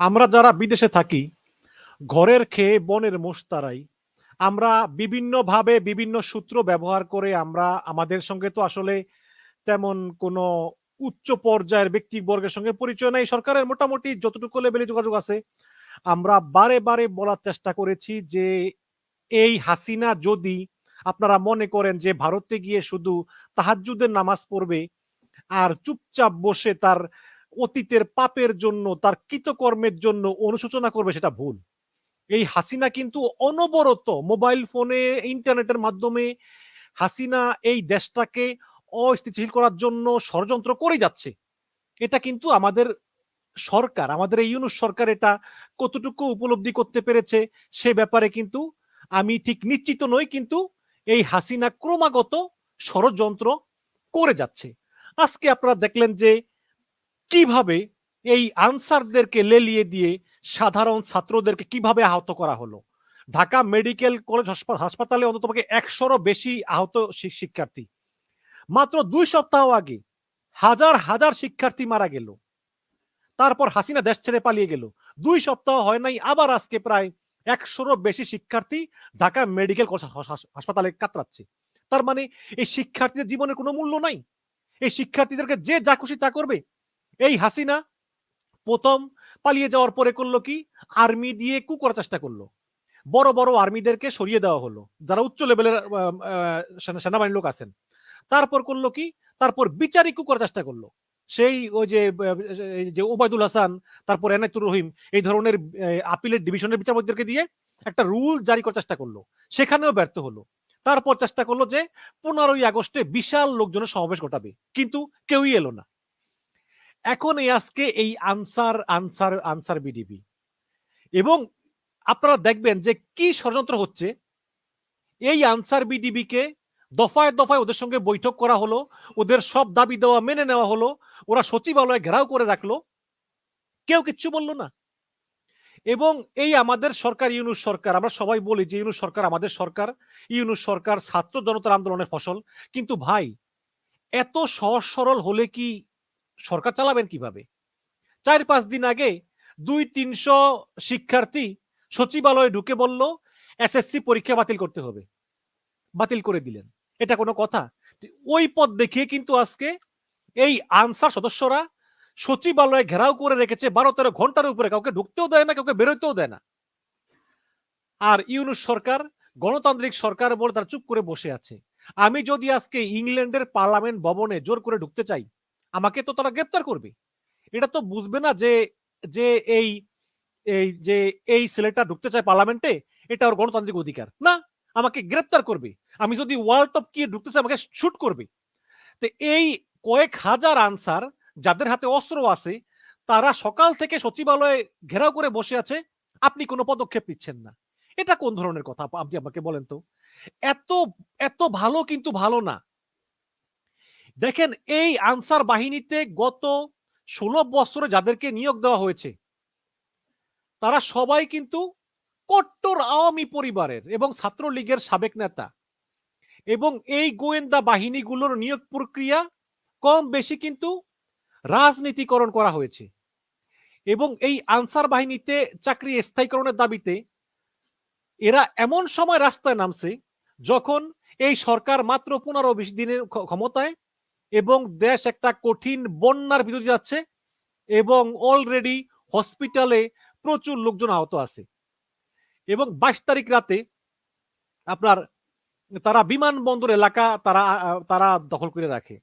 আমরা যারা বিদেশে থাকি, ঘরের খেয়ে বনের মোষ তারাই। আমরা বিভিন্নভাবে বিভিন্ন সূত্র ব্যবহার করে আমরা, আমাদের সঙ্গে তো আসলে তেমন কোনো উচ্চ পর্যায়ের ব্যক্তিবর্গের সঙ্গে পরিচয় নাই। সরকারের মোটামুটি যতটুকু লেভেলে যোগাযোগ আছে, আমরা বারে বারে বলার চেষ্টা করেছি যে, এই হাসিনা যদি আপনারা মনে করেন যে, ভারতে গিয়ে শুধু তাহাজ্জুদের নামাজ পড়বে আর চুপচাপ বসে তার অতীতের পাপের জন্য, তার কৃতকর্মের জন্য অনুশোচনা করবে সেটা ভুল। এই হাসিনা কিন্তু অনবরত মোবাইল ফোনে, ইন্টারনেটের মাধ্যমে হাসিনা এই দেশটাকে অস্থিতিশীল করার জন্য ষড়যন্ত্র করে যাচ্ছে। এটা কিন্তু আমাদের সরকার, আমাদের এই ইউনুস সরকার এটা কতটুকু উপলব্ধি করতে পেরেছে সে ব্যাপারে কিন্তু আমি ঠিক নিশ্চিত নই, কিন্তু এই হাসিনা ক্রমাগত ষড়যন্ত্র করে যাচ্ছে। আজকে আপনারা দেখলেন যে কীভাবে এই আনসারদেরকে লেলিয়ে দিয়ে সাধারণ ছাত্রদেরকে কীভাবে আহত করা হলো? ঢাকা মেডিকেল কলেজ হাসপাতালে অন্তত একশোরও বেশি আহত শিক্ষার্থী। মাত্র দুই সপ্তাহ আগে হাজার হাজার শিক্ষার্থী মারা গেল। তারপর হাসিনা দেশ ছেড়ে পালিয়ে গেল। দুই সপ্তাহ হয় নাই, আবার আজকে প্রায় একশোরও বেশি শিক্ষার্থী ঢাকা মেডিকেল কলেজ হাসপাতালে কাতরাচ্ছে। তার মানে এই শিক্ষার্থীদের জীবনের কোনো মূল্য নাই। এই শিক্ষার্থীদেরকে যে যা খুশি তা করবে এই হাসিনা প্রথম পালিয়ে যাওয়ার পরে করল কি? আর্মি দিয়ে কু করার চেষ্টা করল। বড় বড় আর্মিদেরকে সরিয়ে দেওয়া হলো। যারা উচ্চ লেভেলের সেনাবাহিনীর লোক আছেন। তারপর করল কি? তারপর বিচারই কু করার চেষ্টা করল। সেই ওই যে যে ওবায়দুল হাসান, তারপর এনায়তুর রহিম, এই ধরনের আপিলের ডিভিশনের বিচারপতিদেরকে দিয়ে একটা রুল জারি করার চেষ্টা করল। সেখানেও ব্যর্থ হলো। তারপর চেষ্টা করল যে, পনেরোই আগস্টে বিশাল লোকজনের সমাবেশ ঘটাবে। কিন্তু কেউই এলো না। এখন এই আজকে এই আনসার আনসার আনসার বিডিবি এবং আপনারা দেখবেন যে কি ষড়যন্ত্র হচ্ছে। এই আনসার বিডিবিকে দফায় দফায় ওদের সঙ্গে বৈঠক করা হলো, ওদের সব দাবি দেওয়া মেনে নেওয়া হলো, ওরা সচিবালয়ে ঘেরাও করে রাখল। কেউ কিচ্ছু বলল না। এবং এই আমাদের সরকার, ইউনুস সরকার, আমরা সবাই বলি যে ইউনুস সরকার আমাদের সরকার, ইউনুস সরকার ছাত্র জনতার আন্দোলনের ফসল। কিন্তু ভাই, এত সহজ সরল হলে কি সরকার চালাবেন কীভাবে? চার পাঁচ দিন আগে দুই তিনশো শিক্ষার্থী সচিবালয়ে ঢুকে বলল, এসএসসি পরীক্ষা বাতিল করতে হবে। বাতিল করে দিলেন। এটা কোনো কথা? ওই পদ দেখিয়ে কিন্তু আজকে এই আনসার সদস্যরা সচিবালয়ে ঘেরাও করে রেখেছে বারো তেরো ঘণ্টার উপরে কাউকে ঢুকতেও দেয় না, কাউকে বেরোতেও দেয় না। আর ইউনুস সরকার, গণতান্ত্রিক সরকার বলে তারা চুপ করে বসে আছে। আমি যদি আজকে ইংল্যান্ডের পার্লামেন্ট ভবনে জোর করে ঢুকতে চাই আমাকে তো তারা গ্রেপ্তার করবে। এটা তো বুঝবে না যে যে এই এই, যে এই ছেলেটা ঢুকতে চায় পার্লামেন্টে, এটা ওর গণতান্ত্রিক অধিকার। না, আমাকে গ্রেপ্তার করবে। আমি যদি ওয়ার্ল্ড টপ কি ঢুকতে চাই, আমাকে শুট করবে। তো এই কয়েক হাজার আনসার যাদের হাতে অস্ত্র আছে, তারা সকাল থেকে সচিবালয়ে ঘেরাও করে বসে আছে, আপনি কোনো পদক্ষেপ নিচ্ছেন না। এটা কোন ধরনের কথা? আপনি আমাকে বলেন তো। এত এত ভালো কিন্তু ভালো না। দেখেন, এই আনসার বাহিনীতে গত ষোলো বছরে যাদেরকে নিয়োগ দেওয়া হয়েছে, তারা সবাই কিন্তু কট্টর আওয়ামী পরিবারের এবং ছাত্রলীগের সাবেক নেতা এবং এই গোয়েন্দা বাহিনীগুলোর নিয়োগ প্রক্রিয়া কম বেশি কিন্তু রাজনীতিকরণ করা হয়েছে এবং এই আনসার বাহিনীতে চাকরি স্থায়ীকরণের দাবিতে এরা এমন সময় রাস্তায় নামছে যখন এই সরকার মাত্র পনেরো বিশ দিনের ক্ষমতায় এবং দেশ একটা কঠিন বন্যার ভিতরে যাচ্ছে এবং অলরেডি হসপিটালে প্রচুর লোকজন আহত আছে। এবং বাইশ তারিখ রাতে আপনার তারা বিমানবন্দর এলাকা তারা তারা দখল করে রাখে।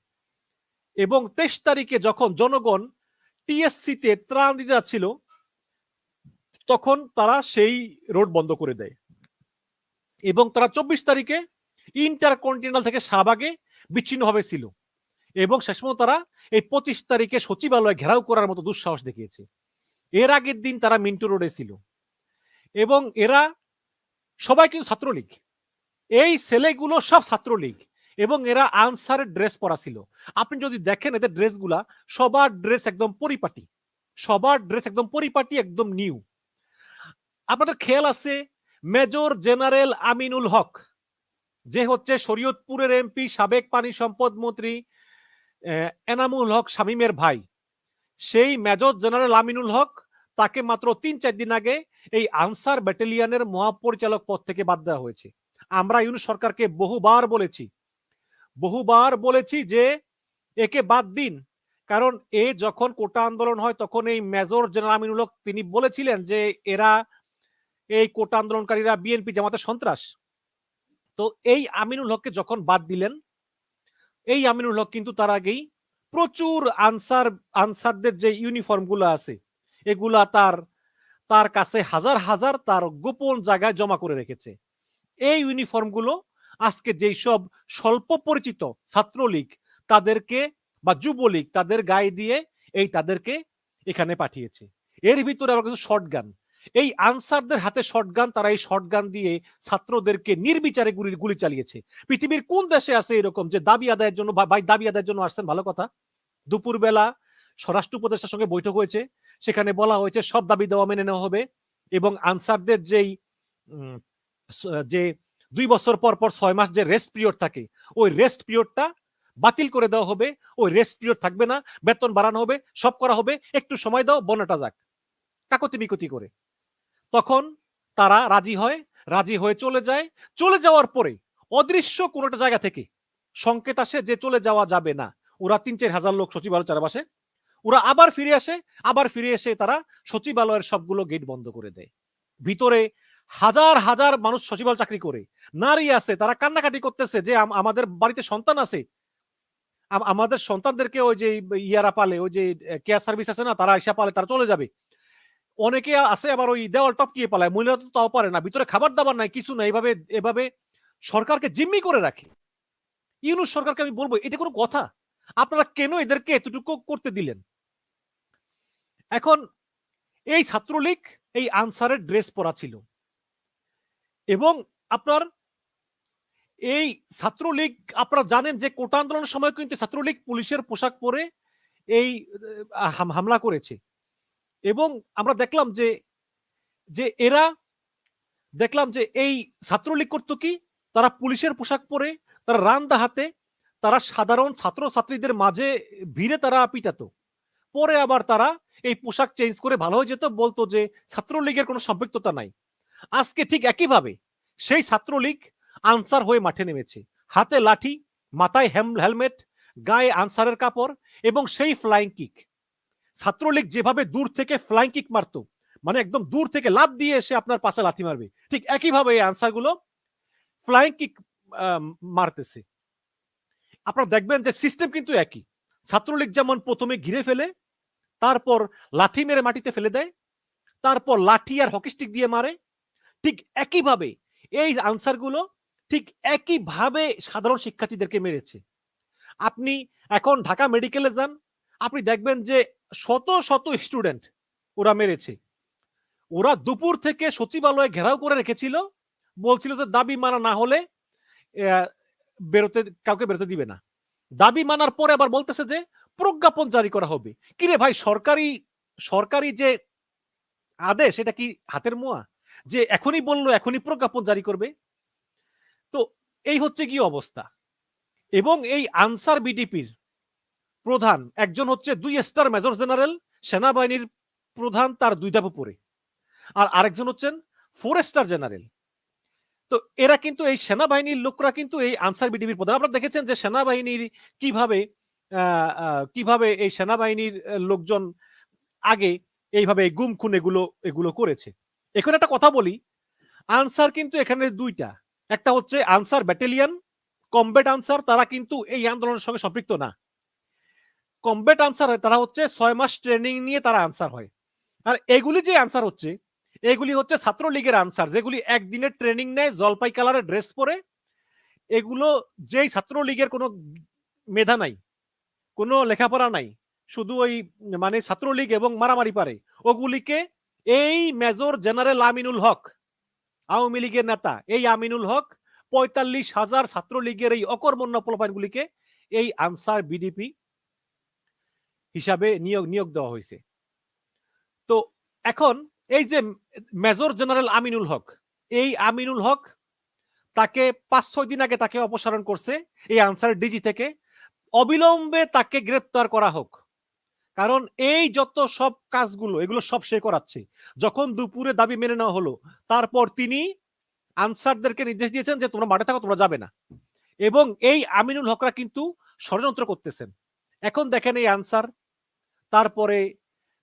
এবং তেইশ তারিখে যখন জনগণ টিএসসিতে ত্রাণ দিতে যাচ্ছিল, তখন তারা সেই রোড বন্ধ করে দেয়। এবং তারা চব্বিশ তারিখে ইন্টারকন্টিনেন্টাল থেকে শাহবাগে বিচ্ছিন্নভাবে ছিল। এবং শেষমত তারা এই পঁচিশ তারিখে সচিবালয় ঘেরাও করার মতো দুঃসাহস দেখিয়েছে। এর আগের দিন তারা মিন্টু রোডে ছিল এবং এরা সবাই কিন্তু ছাত্রলীগ। এই ছেলেগুলো সব ছাত্রলীগ এবং এরা আনসারের ড্রেস পরা ছিল। আপনি যদি দেখেন এদের ড্রেসগুলা, সবার ড্রেস একদম পরিপাটি। সবার ড্রেস একদম পরিপাটি, একদম নিউ। আপনাদের খেয়াল আছে, মেজর জেনারেল আমিনুল হক, যে হচ্ছে শরীয়তপুরের এমপি, সাবেক পানি সম্পদ মন্ত্রী এনামুল হক শামীমের ভাই। সেই মেজর জেনারেল আমিনুল হক তাকে মাত্র তিন চার দিন আগে এই আনসার ব্যাটালিয়নের মহাপরিচালক পদ থেকে বাদ দেওয়া হয়েছে। আমরা ইউনুস সরকারকে বহুবার বলেছি বহুবার বলেছি যে একে বাদ দিন। কারণ এ যখন কোটা আন্দোলন হয় তখন এই মেজর জেনারেল আমিনুল হক তিনি বলেছিলেন যে এরা, এই কোটা আন্দোলনকারীরা বিএনপি জামাতের সন্ত্রাস। তো এই আমিনুল হককে যখন বাদ দিলেন এই আমিনুল হক কিন্তু তার আগেই প্রচুর আনসার, আনসারদের যে ইউনিফর্মগুলো আছে, এগুলা তার তার কাছে হাজার হাজার তার গোপন জায়গায় জমা করে রেখেছে। এই ইউনিফর্মগুলো আজকে যেই সব স্বল্প পরিচিত ছাত্রলীগ তাদেরকে বা যুবলীগ তাদের গায়ে দিয়ে এই তাদেরকে এখানে পাঠিয়েছে। এর ভিতরে আবার কিছু শর্ট গান এই আনসারদের হাতে শর্টগান তারা এই শর্টগান দিয়ে ছাত্রদেরকে নির্বিচারে গুলি চালিয়েছে। পৃথিবীর কোন দেশে আছে এরকম যে দাবি আদায়ের জন্য ভাই, দাবি আদায়ের জন্য আসছেন? ভালো কথা। দুপুরবেলা স্বরাষ্ট্র উপদেষ্টার সঙ্গে বৈঠক হয়েছে। সেখানে বলা হয়েছে, সব দাবি দেওয়া মেনে নেওয়া হবে এবং আনসারদের যেই যে দুই বছর পর পর ছয় মাস যে রেস্ট পিরিয়ড থাকে, ওই রেস্ট পিরিয়ডটা বাতিল করে দেওয়া হবে। ওই রেস্ট পিরিয়ড থাকবে না। বেতন বাড়ানো হবে, সব করা হবে। একটু সময় দাও, বনাটা যাক। কাকতি মিকতি করে। তখন তারা রাজি হয়, রাজি হয়ে চলে যায়। চলে যাওয়ার পরে অদৃশ্য কোন একটা জায়গা থেকে, সংকেত আসে যে চলে যাওয়া যাবে না। ওরা তিন চার হাজার লোক সচিবালয় চারপাশে, ওরা আবার ফিরে আসে, আবার ফিরে এসে তারা সচিবালয়ের সবগুলো গেট বন্ধ করে দেয়। ভিতরে হাজার হাজার মানুষ সচিবালয় চাকরি করে, নারী আছে, তারা কান্নাকাটি করতেছে যে আমাদের বাড়িতে সন্তান আছে। আমাদের সন্তানদেরকে ওই যে ইয়ারা পালে, ওই যে কেয়ার সার্ভিস আছে না, তারা এসে পালে, তারা চলে যাবে। অনেকে আছে আবার ওই দেওয়াল টপকিয়ে পালায় মহিলা তো তাও পারে না, ভিতরে খাবার দাবার নাই, কিছু নাই, এভাবে এভাবে সরকারকে জিম্মি করে রাখে। ইউনুস সরকারকে আমি বলব, এটা কোনো কথা। আপনারা কেন এদেরকে এতটুকু করতে দিলেন? এখন এই ছাত্রলীগ এই আনসারের ড্রেস পরা ছিল। এবং আপনার এই ছাত্রলীগ, আপনারা জানেন যে কোটা আন্দোলনের সময় কিন্তু ছাত্রলীগ পুলিশের পোশাক পরে এই হামলা করেছে। এবং আমরা দেখলাম যে যে এরা দেখলাম যে এই ছাত্রলীগ করতো কি? তারা পুলিশের পোশাক পরে, তারা রান্দা হাতে, তারা সাধারণ ছাত্র ছাত্রীদের মাঝে ভিড়ে তারা পিটাতো। পরে আবার তারা এই পোশাক চেঞ্জ করে ভালো হয়ে যেত, বলতো যে ছাত্রলীগের কোনো সম্পৃক্ততা নাই। আজকে ঠিক একইভাবে সেই ছাত্রলীগ আনসার হয়ে মাঠে নেমেছে। হাতে লাঠি, মাথায় হেলমেট, গায়ে আনসারের কাপড় এবং সেই ফ্লাইং কিক। ছাত্রলীগ যেভাবে দূর থেকে ফ্লাইং কিক মারতো মানে একদম দূর থেকে লাভ দিয়ে এসে আপনার পাশে লাথি মারবে, ঠিক একইভাবে এই আনসারগুলো কিক মারতেছে। আপনারা দেখবেন যে সিস্টেম কিন্তু একই। ছাত্রলীগ যেমন প্রথমে ঘিরে ফেলে, তারপর লাথি মেরে মাটিতে ফেলে দেয়, তারপর লাঠি আর হকি স্টিক দিয়ে মারে, ঠিক একইভাবে এই আনসারগুলো ঠিক একইভাবে সাধারণ শিক্ষার্থীদেরকে মেরেছে। আপনি এখন ঢাকা মেডিকেলে যান আপনি দেখবেন যে শত শত স্টুডেন্ট ওরা মেরেছে। ওরা দুপুর থেকে সচিবালয়ে ঘেরাও করে রেখেছিল, বলছিল যে দাবি মানা না হলে বেরোতে, কাউকে বেরোতে দিবে না। দাবি মানার পরে আবার বলতেছে যে প্রজ্ঞাপন জারি করা হবে। কিরে ভাই, সরকারি সরকারি যে আদেশ, এটা কি হাতের মোয়া? যে এখনই বলল, এখনই প্রজ্ঞাপন জারি করবে? তো এই হচ্ছে কি অবস্থা। এবং এই আনসার বিডিপির প্রধান। একজন হচ্ছে দুই স্টার মেজর জেনারেল, সেনাবাহিনীর প্রধান তার দুই ধাপ উপরে। আর আরেকজন হচ্ছেন ফোর স্টার জেনারেল। তো এরা কিন্তু এই সেনাবাহিনীর লোকরা কিন্তু এই আনসার বিডিবির প্রধান। আপনারা দেখেছেন যে সেনাবাহিনীর কীভাবে কীভাবে এই সেনাবাহিনীর লোকজন আগে এইভাবে গুম খুন এগুলো এগুলো করেছে। এখন একটা কথা বলি, আনসার কিন্তু এখানে দুইটা। একটা হচ্ছে আনসার ব্যাটালিয়ন, কমব্যাট আনসার, তারা কিন্তু এই আন্দোলনের সঙ্গে সম্পৃক্ত না। কমব্যাট আনসার হয়, তারা হচ্ছে ছয় মাস ট্রেনিং নিয়ে তারা আনসার হয়। আর এগুলি যে আনসার হচ্ছে, এগুলি হচ্ছে ছাত্রলীগের আনসার যেগুলি একদিনের ট্রেনিং নেয়, জলপাই কালারের ড্রেস পরে, এগুলো যেই ছাত্রলীগের কোনো মেধা নাই, কোনো লেখাপড়া নাই, শুধু ওই মানে ছাত্রলীগ এবং মারামারি পারে, ওগুলিকে এই মেজর জেনারেল আমিনুল হক, আওয়ামী লীগের নেতা, এই আমিনুল হক পঁয়তাল্লিশ হাজার ছাত্রলীগের এই অকর্মণ্য প্রলোপানগুলিকে এই আনসার বিডিপি হিসাবে নিয়োগ নিয়োগ দেওয়া হয়েছে তো এখন এই যে মেজর জেনারেল আমিনুল হক, এই আমিনুল হক তাকে পাঁচ, ছয় দিন আগে তাকে অপসারণ করছে এই আনসার ডিজি থেকে। অবিলম্বে তাকে গ্রেপ্তার করা হোক। কারণ এই যত সব কাজগুলো, এগুলো সব সে করাচ্ছে। যখন দুপুরে দাবি মেনে নেওয়া হলো, তারপর তিনি আনসারদেরকে নির্দেশ দিয়েছেন যে তোমরা মাঠে থাকো, তোমরা যাবে না। এবং এই আমিনুল হকরা কিন্তু ষড়যন্ত্র করতেছেন। এখন দেখেন এই আনসার তারপরে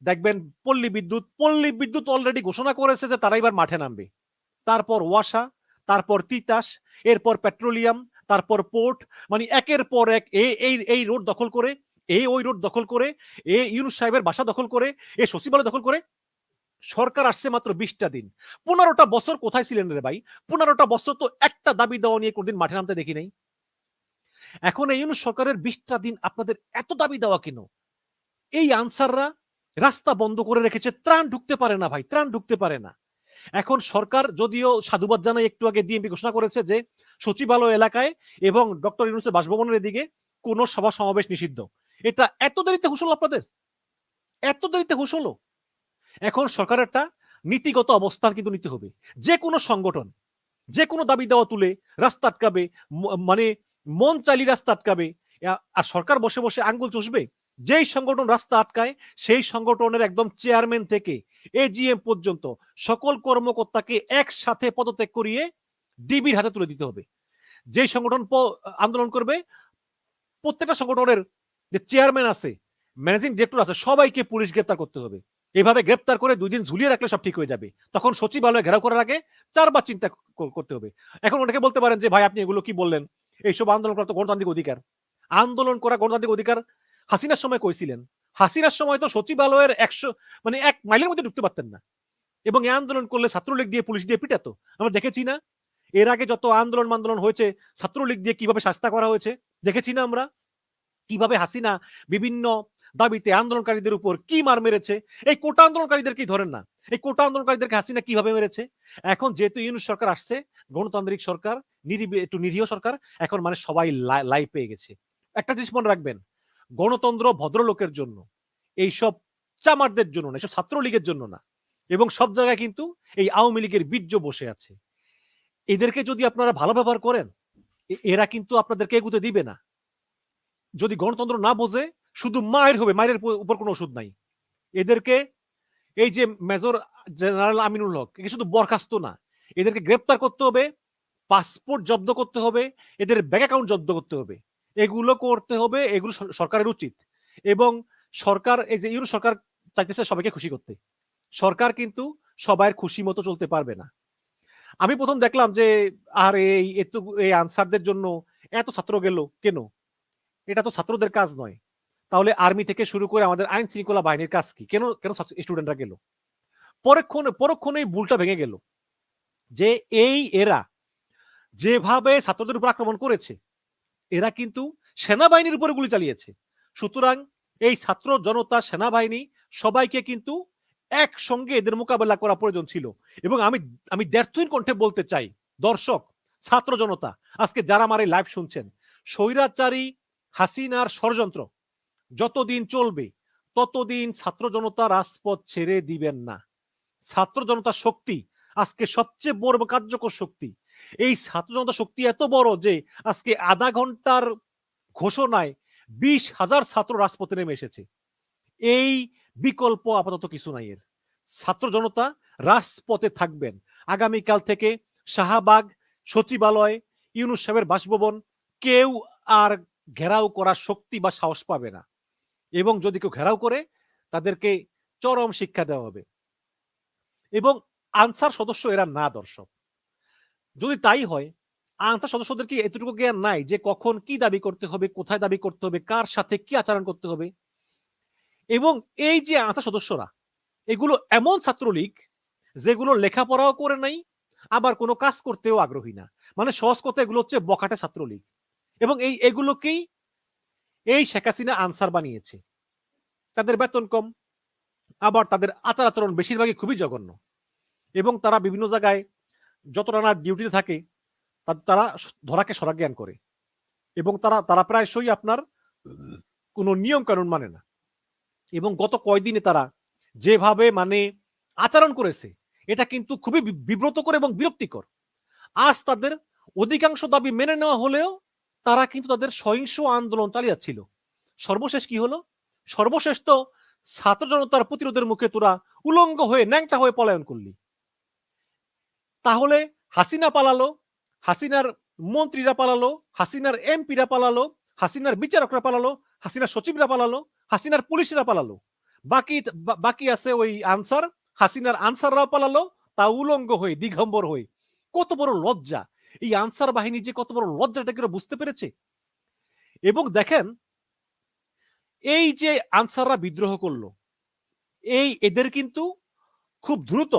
দেখবেন পল্লী বিদ্যুৎ পল্লী বিদ্যুৎ অলরেডি ঘোষণা করেছে যে তারা এবার মাঠে নামবে। তারপর ওয়াসা, তারপর তিতাস, এরপর পেট্রোলিয়াম, তারপর পোর্ট মানে একের পর এক এই এই রোড দখল করে এই ওই রোড দখল করে, এ, ইউনুস সাহেবের বাসা দখল করে, এ, সচিবালয় দখল করে, সরকার আসছে মাত্র বিশটা দিন। পনেরোটা বছর কোথায় ছিলেন রে ভাই? পনেরোটা বছর তো একটা দাবি দেওয়া নিয়ে কোনদিন মাঠে নামতে দেখি নাই। এখন এই ইউনুস সরকারের বিশটা দিন আপনাদের এত দাবি দেওয়া কেন? এই আনসাররা রাস্তা বন্ধ করে রেখেছে, ত্রাণ ঢুকতে পারে না ভাই, ত্রাণ ঢুকতে পারে না। এখন সরকার যদিও সাধুবাদ জানাই একটু আগে ডিএমপি ঘোষণা করেছে যে, সচিবালয় এলাকায় এবং ডক্টর ইউনুসের বাসভবনের দিকে কোনো সভা সমাবেশ নিষিদ্ধ। এটা এত দেরিতে হুশ হলো আপনাদের? এত দেরিতে হুশ হলো? এখন সরকারের একটা নীতিগত অবস্থান কিন্তু নিতে হবে। যে কোনো সংগঠন, যে কোনো দাবি দেওয়া তুলে রাস্তা আটকাবে মানে মন চালি রাস্তা আটকাবে। আর সরকার বসে বসে আঙ্গুল চষবে? যেই সংগঠন রাস্তা আটকায়, সেই সংগঠনের একদম চেয়ারম্যান থেকে এজিএম পর্যন্ত সকল কর্মকর্তাকে একসাথে পদত্যাগ করিয়ে ডিবির হাতে তুলে দিতে হবে। যে সংগঠন আন্দোলন করবে, প্রত্যেকটা সংগঠনের যে চেয়ারম্যান আছে ম্যানেজিং ডিরেক্টর আছে, সবাইকে পুলিশ গ্রেপ্তার করতে হবে। এভাবে গ্রেপ্তার করে দুই দিন ঝুলিয়ে রাখলে সব ঠিক হয়ে যাবে। তখন সচিবালয় ঘেরাও করার আগে চারবার চিন্তা করতে হবে। এখন অনেকে বলতে পারেন যে, ভাই, আপনি এগুলো কি বললেন? এইসব আন্দোলন করা তো গণতান্ত্রিক অধিকার। আন্দোলন করা গণতান্ত্রিক অধিকার হাসিনার সময় কইছিলেন। হাসিনার সময় তো সচিবালয়ের একশো মানে এক মাইলের মধ্যে ঢুকতে পারতেন না। এবং এই আন্দোলন করলে ছাত্রলীগ দিয়ে পুলিশ দিয়ে পিটাতো। আমরা দেখেছি না? এর আগে যত আন্দোলন আন্দোলন হয়েছে, ছাত্রলীগ দিয়ে কীভাবে শাস্তা করা হয়েছে, দেখেছি না আমরা? কীভাবে হাসিনা বিভিন্ন দাবিতে আন্দোলনকারীদের উপর কি মার মেরেছে? এই কোটা আন্দোলনকারীদের কি ধরেন না? এই কোটা আন্দোলনকারীদেরকে হাসিনা কীভাবে মেরেছে? এখন যেহেতু ইউনুস সরকার আসছে, গণতান্ত্রিক সরকার একটু নিরীহ সরকার, এখন মানে সবাই লাই পেয়ে গেছে। একটা জিনিস মনে রাখবেন গণতন্ত্র ভদ্রলোকের জন্য, এইসব চামারদের জন্য না এসব ছাত্রলীগের জন্য না। এবং সব জায়গায় কিন্তু এই আওয়ামী লীগের বীর্য বসে আছে। এদেরকে যদি আপনারা ভালো ব্যবহার করেন এরা কিন্তু আপনাদেরকে এগুতে দিবে না। যদি গণতন্ত্র না বোঝে, শুধু মায়ের হবে, মায়ের উপর কোনো ওষুধ নাই। এদেরকে এই যে মেজর জেনারেল আমিনুল হক, একে শুধু বরখাস্ত না, এদেরকে গ্রেপ্তার করতে হবে, পাসপোর্ট জব্দ করতে হবে, এদের ব্যাংক অ্যাকাউন্ট জব্দ করতে হবে। এগুলো করতে হবে, এগুলো সরকারের উচিত। এবং সরকার, এই যে ইউরো সরকার চাইতেছে সবাইকে খুশি করতে। সরকার কিন্তু সবার খুশি মতো চলতে পারবে না। আমি প্রথম দেখলাম যে, আর এই, এত, এই আনসারদের জন্য এত ছাত্র গেল কেন? এটা তো ছাত্রদের কাজ নয়। তাহলে আর্মি থেকে শুরু করে আমাদের আইন শৃঙ্খলা বাহিনীর কাজ কি? কেন কেন স্টুডেন্টরা গেল? পরক্ষণে পরক্ষণে এই ভুলটা ভেঙে গেল। যে এই এরা যেভাবে ছাত্রদের উপর আক্রমণ করেছে এরা কিন্তু সেনাবাহিনীর উপরে গুলি চালিয়েছে। সুতরাং এই ছাত্র জনতা, সেনাবাহিনী সবাইকে কিন্তু একসঙ্গে এদের মোকাবেলা করা প্রয়োজন ছিল। এবং আমি আমি দ্ব্যর্থহীন কণ্ঠে বলতে চাই, দর্শক, ছাত্র জনতা, আজকে যারা আমার এই লাইভ শুনছেন, স্বৈরাচারী হাসিনার ষড়যন্ত্র যতদিন চলবে, ততদিন ছাত্র জনতা রাজপথ ছেড়ে দিবেন না। ছাত্র জনতার শক্তি আজকে সবচেয়ে বড় কার্যকর শক্তি এই ছাত্র জনতা শক্তি এত বড় যে আজকে আধা ঘণ্টার ঘোষণায় বিশ হাজার ছাত্র রাজপথে নেমে এসেছে। এই বিকল্প আপাতত কিছু নাই এর। ছাত্র জনতা রাজপথে থাকবেন। আগামীকাল থেকে শাহবাগ, সচিবালয়, ইউনুস সাহেবের বাসভবন কেউ আর ঘেরাও করার শক্তি বা সাহস পাবে না। এবং যদি কেউ ঘেরাও করে, তাদেরকে চরম শিক্ষা দেওয়া হবে। এবং আনসার সদস্য এরা না দর্শক। যদি তাই হয়, আনসার সদস্যদের কি এতটুকু জ্ঞান নাই যে কখন কি দাবি করতে হবে, কোথায় দাবি করতে হবে, কার সাথে কি আচরণ করতে হবে? এবং এই যে আনসার সদস্যরা, এগুলো এমন ছাত্রলীগ যেগুলো লেখাপড়াও করে নাই, আবার কোনো কাজ করতেও আগ্রহী না। মানে সহজ কথা এগুলো হচ্ছে বখাটে ছাত্রলীগ। এবং এই এগুলোকেই এই শেখ হাসিনা আনসার বানিয়েছে। তাদের বেতন কম, আবার তাদের আচার আচরণ বেশিরভাগই খুবই জঘন্য। এবং তারা বিভিন্ন জায়গায় যত রানার ডিউটিতে থাকে তারা ধরাকে সরা জ্ঞান করে। এবং তারা তারা প্রায়শই আপনার, কোনো নিয়ম কানুন মানে না। এবং গত কয়দিনে তারা যেভাবে মানে আচরণ করেছে, এটা কিন্তু খুবই বিব্রতকর এবং বিরক্তিকর। আজ তাদের অধিকাংশ দাবি মেনে নেওয়া হলেও তারা কিন্তু তাদের সহিংস আন্দোলন চালিয়ে যাচ্ছিল সর্বশেষ কি হলো? সর্বশেষ তো ছাত্র জনতার প্রতিরোধের মুখে তোরা উলঙ্গ হয়ে ন্যাংটা হয়ে পলায়ন করলি। তাহলে হাসিনা পালালো, হাসিনার মন্ত্রীরা পালালো, হাসিনার এমপিরা পালালো, হাসিনার বিচারকরা পালালো, হাসিনার সচিবরা পালালো, হাসিনার পুলিশরা পালালো। বাকি বাকি আছে ওই আনসার, হাসিনার আনসাররাও পালালো, তা উলঙ্গ হয়ে, দিগম্বর হয়ে। কত বড় লজ্জা! এই আনসার বাহিনী যে কত বড় লজ্জাটা কি বুঝতে পেরেছে? এবং দেখেন, এই যে আনসাররা বিদ্রোহ করল, এই এদের কিন্তু খুব দ্রুত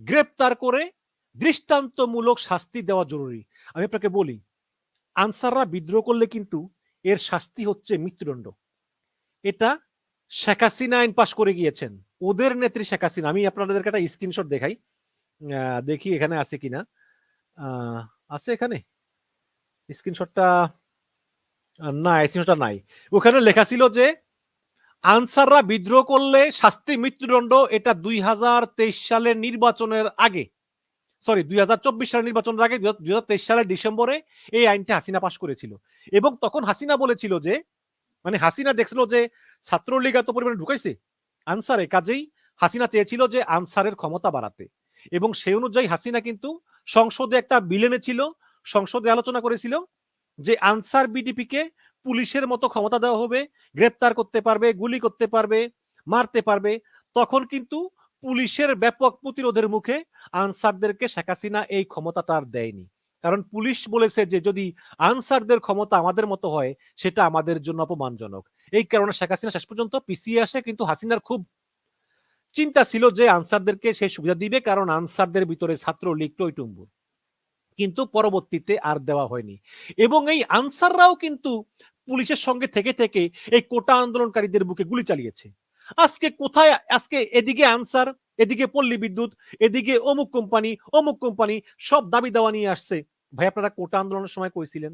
গ্রেপ্তার করে দৃষ্টান্তমূলক শাস্তি দেওয়া জরুরি। আমি আপনাকে বলি, আনসাররা বিদ্রোহ করলে কিন্তু এর শাস্তি হচ্ছে মৃত্যুদণ্ড। এটা শেখ হাসিনা আইন পাশ করে গিয়েছেন। ওদের নেত্রী শেখ হাসিনা। আমি আপনাদেরকে একটা স্ক্রিনশট দেখাই। দেখি এখানে আছে কিনা। আছে এখানে? স্ক্রিনশটটা না স্ক্রিনশটটা নাই। ওখানে লেখা ছিল যে, আনসাররা বিদ্রোহ করলে শাস্তি মৃত্যুদণ্ড এটা দুই হাজার তেইশ সালের নির্বাচনের আগে। সরি দুই সালের নির্বাচনের আগে দুই সালের ডিসেম্বরে এই আইনটা হাসিনা পাশ করেছিল। এবং তখন হাসিনা বলেছিল যে মানে হাসিনা দেখছিল যে ছাত্রলীগ এত পরিমাণে ঢুকাইছে, আনসারে কাজেই হাসিনা চেয়েছিল যে আনসারের ক্ষমতা বাড়াতে। এবং সেই অনুযায়ী হাসিনা কিন্তু সংসদে একটা বিল এনেছিল, সংসদে আলোচনা করেছিল যে আনসার বিডিপি কে পুলিশের মতো ক্ষমতা দেওয়া হবে, গ্রেপ্তার করতে পারবে, গুলি করতে পারবে, মারতে পারবে। তখন কিন্তু পুলিশের ব্যাপক প্রতিরোধের মুখে আনসারদেরকে শেখ হাসিনা এই ক্ষমতাটা আর দেয়নি। কারণ পুলিশ বলেছে যে যদি আনসারদের ক্ষমতা আমাদের মতো হয়, সেটা আমাদের জন্য অপমানজনক। এই কারণে শেখ হাসিনা শেষ পর্যন্ত পিছিয়ে আসে, কিন্তু হাসিনার খুব চিন্তা ছিল যে আনসারদেরকে সেই সুবিধা দিবে, কারণ আনসারদের ভিতরে ছাত্র লীগ টইটুম্বুর কিন্তু পরবর্তীতে আর দেওয়া হয়নি। এবং এই আনসাররাও কিন্তু পুলিশের সঙ্গে থেকে থেকে এই কোটা আন্দোলনকারীদের বুকে গুলি চালিয়েছে। আজকে কোথায়, আজকে এদিকে আনসার এদিকে পল্লী বিদ্যুৎ, এদিকে অমুক কোম্পানি অমুক কোম্পানি সব দাবি দেওয়া নিয়ে আসছে। ভাই, আপনারা কোটা আন্দোলনের সময় কইছিলেন।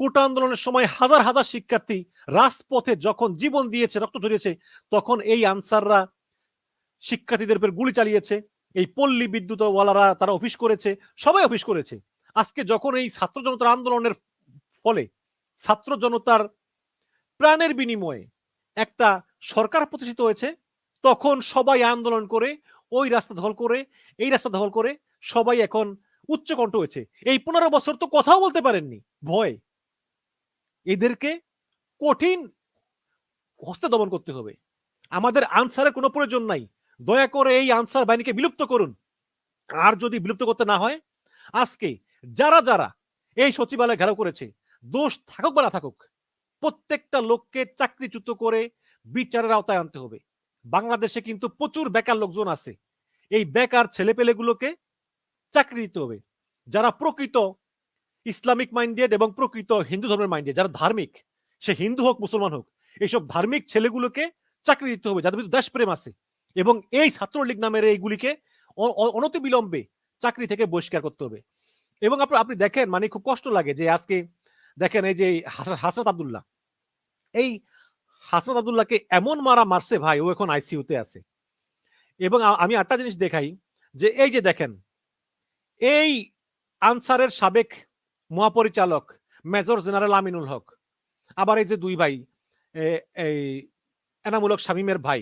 কোটা আন্দোলনের সময় হাজার হাজার শিক্ষার্থী রাজপথে যখন জীবন দিয়েছে, রক্ত ঝরিয়েছে, তখন এই আনসাররা শিক্ষার্থীদের উপর গুলি চালিয়েছে। এই পল্লী বিদ্যুৎ ওয়ালারা তারা অফিস করেছে, সবাই অফিস করেছে। আজকে যখন এই ছাত্র জনতার আন্দোলনের ফলে, ছাত্র জনতার প্রাণের বিনিময়ে একটা সরকার প্রতিষ্ঠিত হয়েছে, তখন সবাই আন্দোলন করে, ওই রাস্তা দখল করে, এই রাস্তা দখল করে সবাই এখন উচ্চকণ্ঠ হয়েছে। এই পনেরো বছর তো কথাও বলতে পারেননি। ভয়। এদেরকে কঠিন হস্তে দমন করতে হবে। আমাদের আনসারের কোনো প্রয়োজন নাই। দয়া করে এই আনসার বাহিনীকে বিলুপ্ত করুন। আর যদি বিলুপ্ত করতে না হয়, আজকে যারা যারা এই সচিবালয় ঘেরাও করেছে, দোষ থাকুক বা না থাকুক, প্রত্যেকটা লোককে চাকরিচ্যুত করে বিচারের আওতায় আনতে হবে। বাংলাদেশে কিন্তু প্রচুর বেকার লোকজন আছে। এই বেকার ছেলেপেলেগুলোকে চাকরি দিতে হবে। যারা প্রকৃত ইসলামিক মাইন্ডেড এবং প্রকৃত হিন্দু ধর্মের মাইন্ডেড, যারা ধার্মিক, সে হিন্দু হোক, মুসলমান হোক, এইসব ধার্মিক ছেলেগুলোকে চাকরি দিতে হবে, যাদের ভিতরে দেশপ্রেম আছে। এবং এই ছাত্রলীগ নামের এইগুলিকে অনতি বিলম্বে চাকরি থেকে বহিষ্কার করতে হবে। এবং আপনার আপনি দেখেন মানে খুব কষ্ট লাগে যে আজকে দেখেন এই যে হাসরত আবদুল্লাহ, এই হাসরত আবদুল্লাহকে এমন মারা মারছে ভাই, ও এখন আইসিইউতে আছে। এবং আমি আটটা জিনিস দেখাই, যে এই যে দেখেন, এই আনসারের সাবেক মহাপরিচালক মেজর জেনারেল আমিনুল হক, আবার এই যে দুই ভাই এই এনামূলক শামীমের ভাই,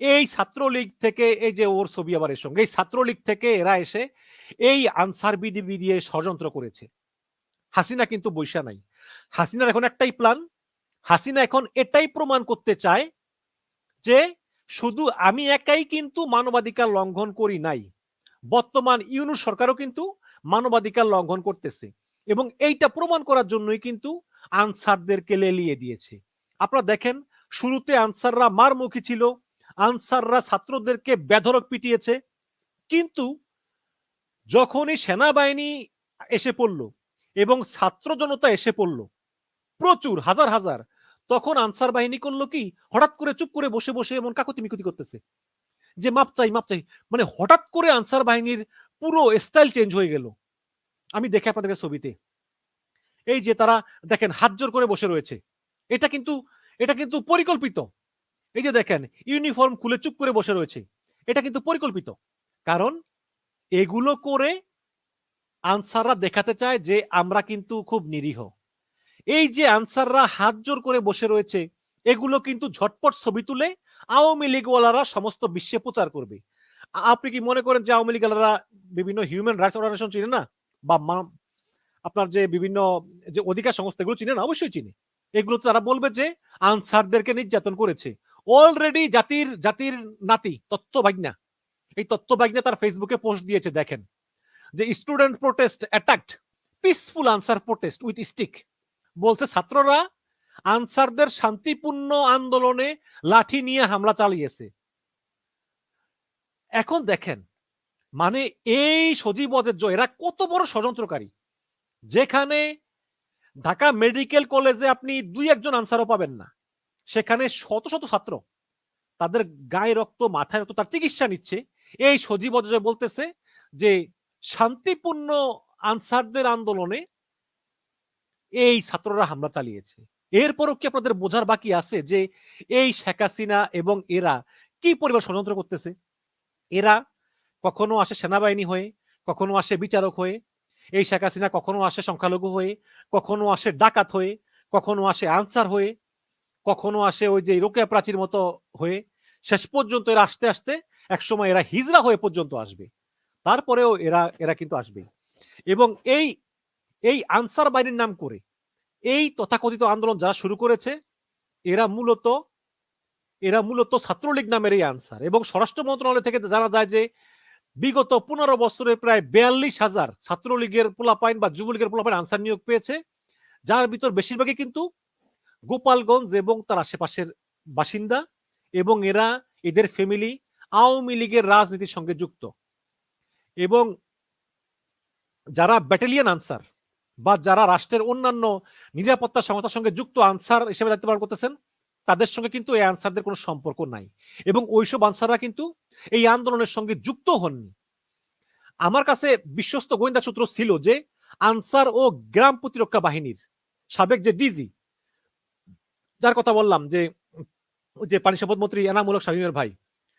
এই ছাত্রলীগ থেকে এই যে ওর ছবি আবার এর সঙ্গে, এই ছাত্রলীগ থেকে এরা এসে এই আনসার বিডিবি দিয়ে ষড়যন্ত্র করেছে। হাসিনা কিন্তু বৈশা নাই। হাসিনার এখন একটাই প্ল্যান হাসিনা এখন এটাই প্রমাণ করতে চায় যে শুধু আমি একাই কিন্তু মানবাধিকার লঙ্ঘন করি নাই। বর্তমান ইউনুস সরকারও কিন্তু মানবাধিকার লঙ্ঘন করতেছে এবং এইটা প্রমাণ করার জন্যই কিন্তু আনসারদেরকে লেলিয়ে দিয়েছে। আপনারা দেখেন, শুরুতে আনসাররা মারমুখী ছিল, আনসাররা ছাত্রদেরকে বেধরক পিটিয়েছে, কিন্তু যখনই সেনাবাহিনী এসে পড়ল এবং ছাত্র জনতা এসে পড়ল, প্রচুর, হাজার হাজার তখন আনসার বাহিনী করল কি, হঠাৎ করে চুপ করে বসে বসে এমন কাকতি মিকতি করতেছে। যে মাপ চাই মাপ চাই মানে হঠাৎ করে আনসার বাহিনীর পুরো স্টাইল চেঞ্জ হয়ে গেল। আমি দেখে আপনাদের ছবিতে। এই যে তারা দেখেন, হাত জোর করে বসে রয়েছে। এটা কিন্তু এটা কিন্তু পরিকল্পিত। এই যে দেখেন ইউনিফর্ম খুলে চুপ করে বসে রয়েছে। এটা কিন্তু পরিকল্পিত। কারণ এগুলো করে আনসাররা দেখাতে চায় যে আমরা কিন্তু খুব নিরীহ। এই যে আনসাররা হাত জোর করে বসে রয়েছে, এগুলো কিন্তু ঝটপট ছবি তুলে আওয়ামী লীগওয়ালারা সমস্ত বিশ্বে প্রচার করবে। আপনি কি মনে করেন যে আওয়ামী লীগওয়ালারা বিভিন্ন হিউম্যান রাইটস অর্গানাইজেশন চিনে না? বা আপনার যে বিভিন্ন যে অধিকার সংস্থা এগুলো চিনে না? অবশ্যই চিনে। এগুলো তারা বলবে যে আনসারদেরকে নির্যাতন করেছে। অলরেডি জাতির জাতির নাতি তত্ত্ব ভাগনা এই তত্ত্ব ভাগনা তার ফেসবুকে পোস্ট দিয়েছে, দেখেন। যে student protest attacked peaceful Ansar protest with stick বলছে, ছাত্ররা আনসারদের শান্তিপূর্ণ আন্দোলনে লাঠি নিয়ে হামলা চালিয়েছে। এখন দেখেন মানে এই সজীব অজের এরা কত বড় ষড়যন্ত্রকারী, যেখানে ঢাকা মেডিকেল কলেজে আপনি দুই একজন আনসারও পাবেন না, সেখানে শত শত ছাত্র, তাদের গায়ে রক্ত, মাথায় রক্ত, তার চিকিৎসা নিচ্ছে। এই সজীব বলতেছে যে, শান্তিপূর্ণ আনসারদের আন্দোলনে এই ছাত্ররা হামলা চালিয়েছে। এরপরও কি আপনাদের বোঝার বাকি আছে যে এই শেখ হাসিনা এবং এরা কি পরিবার ষড়যন্ত্র করতেছে? এরা কখনো আসে সেনাবাহিনী হয়ে, কখনো আসে বিচারক হয়ে, এই শেখ হাসিনা কখনো আসে সংখ্যালঘু হয়ে, কখনো আসে ডাকাত হয়ে, কখনো আসে আনসার হয়ে, কখনো আসে ওই যে রোকেয়া প্রাচীর মতো হয়ে, শেষ পর্যন্ত এরা আসতে আসতে একসময় এরা হিজরা হয়ে পর্যন্ত আসবে। তারপরেও এরা এরা কিন্তু আসবে এবং এই এই আনসার বাহিনীর নাম করে। এই তথাকথিত আন্দোলন যারা শুরু করেছে, এরা মূলত এরা মূলত ছাত্রলীগ নামের এই আনসার এবং স্বরাষ্ট্র মন্ত্রণালয় থেকে জানা যায় যে বিগত পনেরো বছরে প্রায় বিয়াল্লিশ হাজার ছাত্রলীগের পোলাপাইন বা যুবলীগের পোলাপাইন আনসার নিয়োগ পেয়েছে। যার ভিতর বেশিরভাগই কিন্তু গোপালগঞ্জ এবং তার আশেপাশের বাসিন্দা এবং এরা এদের ফ্যামিলি আওয়ামী লীগের রাজনীতির সঙ্গে যুক্ত। এবং যারা ব্যাটালিয়ান আনসার বা যারা রাষ্ট্রের অন্যান্য নিরাপত্তা সংস্থার সঙ্গে যুক্ত আনসার হিসেবে দায়িত্ব পালন করতেছেন, তাদের সঙ্গে কিন্তু এই আনসারদের কোনো সম্পর্ক নাই। এবং ওইসব আনসাররা কিন্তু এই আন্দোলনের সঙ্গে যুক্ত হননি। আমার কাছে বিশ্বস্ত গোয়েন্দা সূত্র ছিল যে আনসার ও গ্রাম প্রতিরক্ষা বাহিনীর সাবেক যে ডিজি, যার কথা বললাম যে যে পানি সম্পদ মন্ত্রী এনামূলক শামীমের ভাই,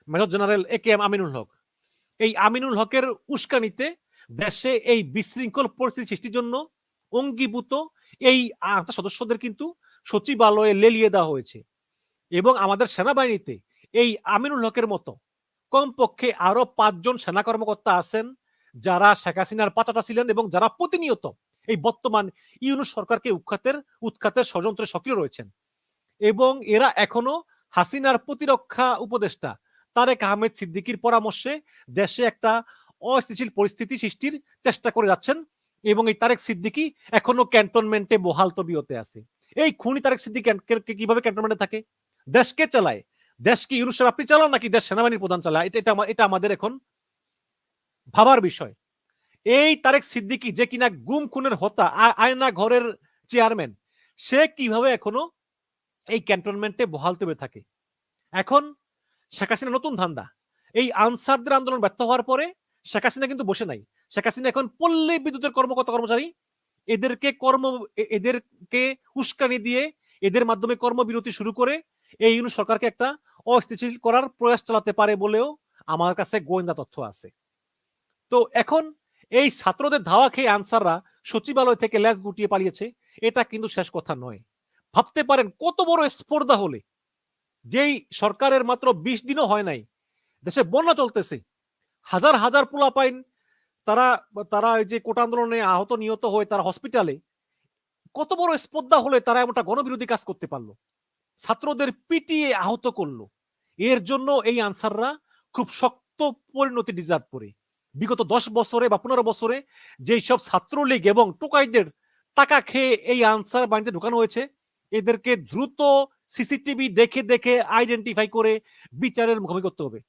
major general A K M Aminul Haque, এই আমিনুল হকের উস্কানিতে দেশে এই বিশৃঙ্খল পরিস্থিতি সৃষ্টির জন্য অঙ্গীভূত। এই সদস্যদের কিন্তু সচিবালয়ে লেলিয়ে দেওয়া হয়েছে। এবং আমাদের সেনাবাহিনীতে এই আমিনুল হকের মতো কমপক্ষে আরও পাঁচজন সেনা কর্মকর্তা আছেন, যারা শেখ হাসিনার পাচাটা ছিলেন এবং যারা প্রতিনিয়ত এই বর্তমান ইউনুস সরকারকে উৎখাতের উৎখাতের ষড়যন্ত্রে সক্রিয় রয়েছেন। এবং এরা এখনও হাসিনার প্রতিরক্ষা উপদেষ্টা তারেক আহমেদ সিদ্দিকির পরামর্শে দেশে একটা অস্থিতিশীল পরিস্থিতি সৃষ্টির চেষ্টা করে যাচ্ছেন। এবং এই তারেক সিদ্দিকি এখনও ক্যান্টনমেন্টে বহাল তবিয়তে আছে। এই খুনি তারেক সিদ্দিকি কীভাবে ক্যান্টনমেন্টে থাকে? দেশকে চালায়? দেশকে ইউনুস সাহেব আপনি চালান নাকি দেশ সেনাবাহিনীর প্রধান চালায়? এটা এটা এটা আমাদের এখন ভাবার বিষয়। এই তারেক সিদ্দিকি যে কিনা গুম খুনের হতা আয়না ঘরের চেয়ারম্যান, সে কীভাবে এখনও এই ক্যান্টনমেন্টে বহাল তবে থাকে? এখন শেখ হাসিনা নতুন ধান্দা। এই আনসারদের আন্দোলন ব্যর্থ হওয়ার পরে শেখ হাসিনা কিন্তু বসে নাই। শেখ হাসিনা এখন পল্লী বিদ্যুতের কর্মকর্তা কর্মচারী। এদেরকে কর্ম এদেরকে উস্কানি দিয়ে এদের মাধ্যমে কর্মবিরতি শুরু করে এই ইউনুস সরকারকে একটা অস্থিতিশীল করার প্রয়াস চালাতে পারে বলেও আমার কাছে গোয়েন্দা তথ্য আছে। তো এখন এই ছাত্রদের ধাওয়া খেয়ে আনসাররা সচিবালয় থেকে ল্যাস গুটিয়ে পালিয়েছে, এটা কিন্তু শেষ কথা নয়। ভাবতে পারেন কত বড় স্পর্ধা হলে। যেই সরকারের মাত্র বিশ দিনও হয় নাই, দেশে বন্যা চলতেছে। হাজার হাজার পোলাপাইন তারা তারা এই যে কোটা আন্দোলনে আহত, নিহত হয়ে তারা হসপিটালে কত বড় স্পর্ধা হলে তারা এমনটা গণবিরোধী কাজ করতে পারল? ছাত্রদের পিটিয়ে আহত করল। এর জন্য এই আনসাররা খুব শক্ত পরিণতি ডিজার্ভ করে। বিগত দশ বছরে বা পনেরো বছরে যেই সব ছাত্রলীগ এবং টোকাইদের টাকা খেয়ে এই আনসার বাণিজ্যে ঢুকানো হয়েছে, এদেরকে দ্রুত সিসিটিভি দেখে দেখে আইডেন্টিফাই করে বিচারের মুখোমুখি করতে হবে।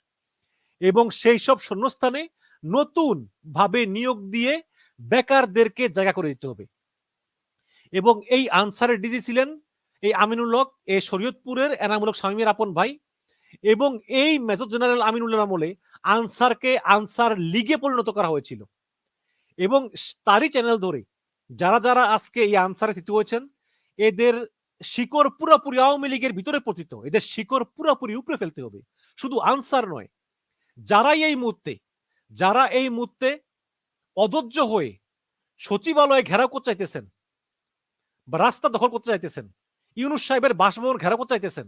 এবং সেই সব শূন্যস্থানে নতুন ভাবে নিয়োগ দিয়ে বেকারদেরকে জায়গা করে দিতে হবে। এবং এই আনসারের ডিজি ছিলেন এই আমিনুল হক এই শরীয়তপুরের এনামূলক স্বামীর আপন ভাই এবং এই মেজর জেনারেল আমিনুল্লাহ আমলে আনসারকে আনসার লিগে পরিণত করা হয়েছিল। এবং তারই চ্যানেল ধরে যারা যারা আজকে এই আনসারে থিতু হয়েছেন, এদের শিকড় পুরোপুরি আওয়ামী লীগের ভিতরে পতিত, এদের শিকড় পুরোপুরি উপরে ফেলতে হবে। শুধু আনসার নয়, যারাই এই মুহূর্তে যারা এই মুহূর্তে অধৈর্য হয়ে সচিবালয়ে ঘেরাও করতে চাইতেছেন বা রাস্তা দখল করতে চাইতেছেন, ইউনুস সাহেবের বাসভবন ঘেরাও করতে চাইতেছেন,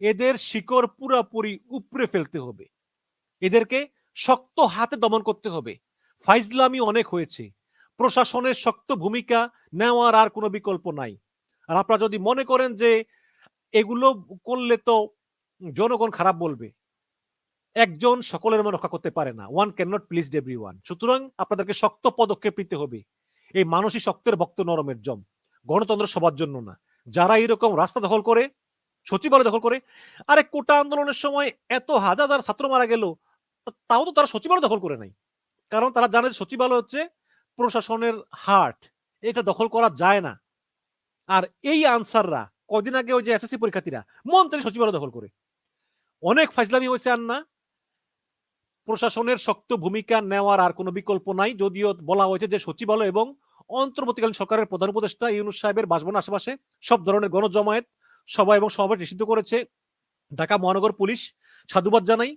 এদের শিকড় পুরাপুরি উপড়ে ফেলতে হবে। এদেরকে শক্ত হাতে দমন করতে হবে। ফাইজলামি অনেক হয়েছে। প্রশাসনের শক্ত ভূমিকা নেওয়ার আর কোনো বিকল্প নাই। আর আপনারা যদি মনে করেন যে এগুলো করলে তো জনগণ খারাপ বলবে। একজন সকলের মন রক্ষা করতে পারে না। One can not please everyone সুতরাং আপনাদেরকে শক্ত পদক্ষেপ নিতে হবে। এই মানসিক শক্তের ভক্ত নরমের জম। গণতন্ত্র সবার জন্য না। যারা এরকম রাস্তা দখল করে, সচিবালয় দখল করে, আরে কোটা আন্দোলনের সময় এত হাজার হাজার ছাত্র মারা গেল তাও তো তারা সচিবালয় দখল করে নাই। কারণ তারা জানে যে সচিবালয় হচ্ছে প্রশাসনের হার্ট। এটা দখল করা যায় না। আর এই আনসাররা কদিন আগে ওই যে এসএসসি পরীক্ষার্থীরা, মন্ত্রী সচিবালয় দখল করে। অনেক ফাইজলামি হয়েছে আর না। প্রশাসনের শক্ত ভূমিকা নেওয়ার আর কোনো বিকল্প নাই। যদিও বলা হয়েছে যে সচিবালয় এবং অন্তর্বর্তীকালীন সরকারের প্রধান উপদেষ্টা ইউনুস সাহেবের বাসভবনের আশেপাশে সব ধরনের গণজমায়েত, সভা এবং সমাবেশ নিষিদ্ধ করেছে। ঢাকা মহানগর পুলিশ সাধুবাদ জানাই,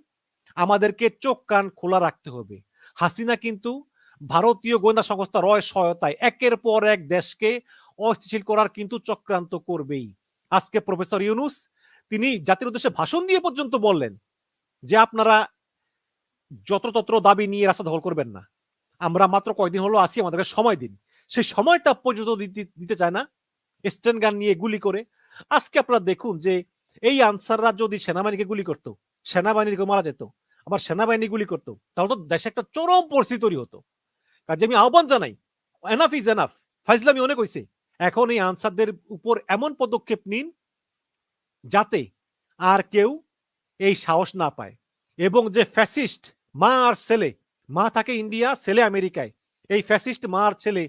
আমাদেরকে চোখ কান খোলা রাখতে হবে। হাসিনা কিন্তু ভারতীয় গোয়েন্দা সংস্থা রয় সহায়তায় একের পর এক দেশকে অস্থিতিশীল করার কিন্তু চক্রান্ত করবেই। আজকে প্রফেসর ইউনুস, তিনি জাতির উদ্দেশ্যে ভাষণ দিয়ে পর্যন্ত বললেন যে আপনারা যত্রতত্র দাবি নিয়ে রাস্তা দখল করবেন না। আমরা মাত্র কয়েকদিন হলো আসি আমাদেরকে সময় দিন। সেই সময়টা পর্যন্ত দিতে- চায় না। স্টেন গান নিয়ে গুলি করে। আজকে আপনারা দেখুন যে এই আনসাররা যদি সেনাবাহিনীকে গুলি করতো, সেনাবাহিনীকে মারা যেত, আবার সেনাবাহিনী গুলি করতো, তাহলে তো দেশে একটা চরম পরিস্থিতি তৈরি হতো। কাজে আমি আহ্বান জানাই এনাফ ইজ এনাফ ফাইজলামি অনেক হয়েছে এখন এই আনসারদের উপর এমন পদক্ষেপ নিন যাতে আর কেউ এই সাহস না পায়। এবং যে ফ্যাসিস্ট মা আর ছেলে, মা থাকে ইন্ডিয়া, ছেলে আমেরিকায়। এই ফ্যাসিস্ট মা আর ছেলে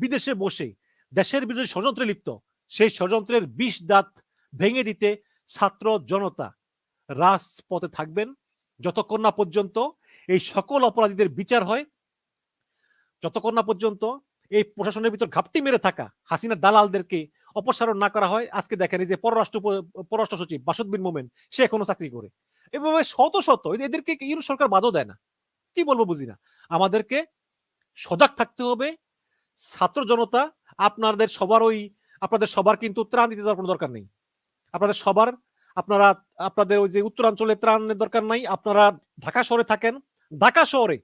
বিদেশে বসে, দেশের বিরুদ্ধে ষড়যন্ত্রে লিপ্ত। সেই ষড়যন্ত্রের বিষ দাঁত ভেঙে দিতে ছাত্র জনতা রাজপথে থাকবেন। যতক্ষণ না পর্যন্ত এই সকল অপরাধীদের বিচার হয়, যতক্ষণ না পর্যন্ত এই প্রশাসনের ভিতর ঘাপটি মেরে থাকা হাসিনা দালালদেরকে অপসারণ না করা হয়, আজকে দেখেন এই যে পররাষ্ট্র পররাষ্ট্র সচিব বাসদ বিন মোমেন, সে এখনও চাকরি করে। এভাবে শত শত এদেরকে ইউরোপ সরকার বাদও দেয় না। কি বলব বুঝি না। আমাদেরকে সজাগ থাকতে হবে। ছাত্র জনতা, আপনাদের সবার ওই, আপনাদের সবার কিন্তু ত্রাণ দিতে যাওয়ার কোনো দরকার নেই। আপনাদের সবার, আপনারা, আপনাদের ওই যে উত্তরাঞ্চলে ত্রাণের দরকার নাই। আপনারা ঢাকা শহরে থাকেন। ঢাকা শহরে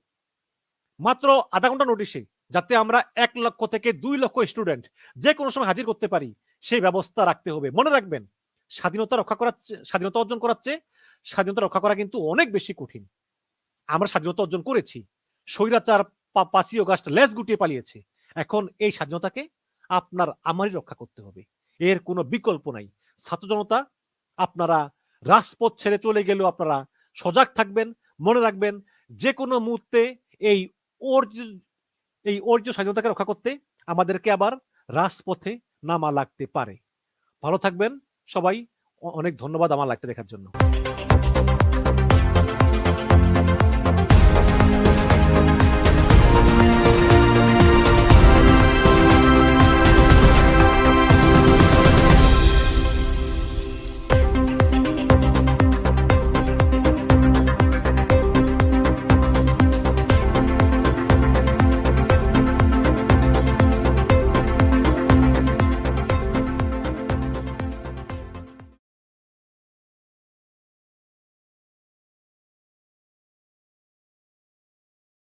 মাত্র আধা ঘণ্টা নোটিশে যাতে আমরা এক লক্ষ থেকে দুই লক্ষ স্টুডেন্ট যে কোনো সময় হাজির করতে পারি, সেই ব্যবস্থা রাখতে হবে। মনে রাখবেন, স্বাধীনতা রক্ষা করার স্বাধীনতা অর্জন করার চেয়ে স্বাধীনতা রক্ষা করা কিন্তু অনেক বেশি কঠিন। আমরা স্বাধীনতা অর্জন করেছি। স্বৈরাচার পাঁচই অগাস্ট লেজ গুটিয়ে পালিয়েছে। এখন এই স্বাধীনতাকে আপনার আমারই রক্ষা করতে হবে। এর কোনো বিকল্প নাই। ছাত্র জনতা, আপনারা রাজপথ ছেড়ে চলে গেলেও আপনারা সজাগ থাকবেন, মনে রাখবেন যে কোনো মুহূর্তে এই এই অর্জিত স্বাধীনতাকে রক্ষা করতে আমাদেরকে আবার রাজপথে নামা লাগতে পারে। ভালো থাকবেন সবাই। অনেক ধন্যবাদ আমার লাগতে দেখার জন্য।